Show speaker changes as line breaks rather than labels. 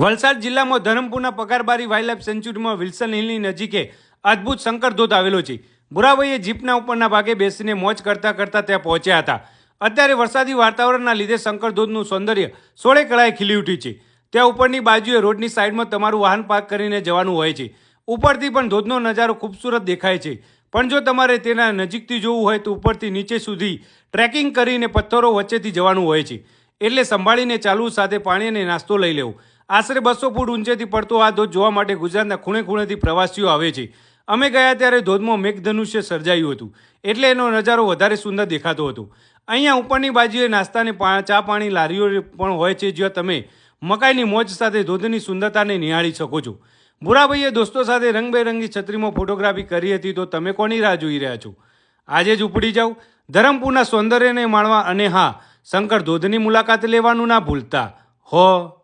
વલસાડ જિલ્લામાં ધરમપુરના પગારબારી wildlife સેન્ચ્યુરીમાં Wilson હિલની નજીકે અદ્ભુત શંકર ધોધ આવેલો છે. બુરાભાઈએ જીપના ઉપરના ભાગે બેસીને મોજ કરતા કરતા ત્યાં પહોંચ્યા હતા. અત્યારે વરસાદી વાતાવરણના લીધે શંકર ધોધનું સૌંદર્ય સોળે કળાએ ખીલી ઉઠ્યું છે. ત્યાં ઉપરની બાજુએ રોડની સાઈડમાં તમારું વાહન પાર્ક કરીને જવાનું હોય છે. ઉપરથી પણ ધોધનો નજારો ખૂબસૂરત દેખાય છે. પણ જો તમારે તેના નજીકથી જોવું હોય તો ઉપરથી નીચે સુધી ટ્રેકિંગ કરીને પથ્થરો વચ્ચેથી જવાનું હોય છે. એટલે સંભાળીને ચાલવું સાથે પાણી અને નાસ્તો લઈ લેવું. આશરે બસો ફૂટ ઊંચેથી પડતો આ ધોધ જોવા માટે ગુજરાતના ખૂણે ખૂણેથી પ્રવાસીઓ આવે છે. અમે ગયા ત્યારે ધોધમાં મેઘધનુષ્ય સર્જાયું હતું. એટલે એનો નજારો વધારે સુંદર દેખાતો હતો. અહીંયા ઉપરની બાજુએ નાસ્તાની ચા પાણી લારીઓ પણ હોય છે જ્યાં તમે મકાઈની મોજ સાથે ધોધની સુંદરતાને નિહાળી શકો છો. ભૂરાભાઈએ દોસ્તો સાથે રંગબેરંગી છત્રીમાં ફોટોગ્રાફી કરી હતી તો તમે કોની રાહ જોઈ રહ્યા છો? આજે જ ઉપડી જાઓ. ધરમપુરના સૌંદર્યને માણવા અને હા, શંકર ધોધની મુલાકાત લેવાનું ના ભૂલતા. હો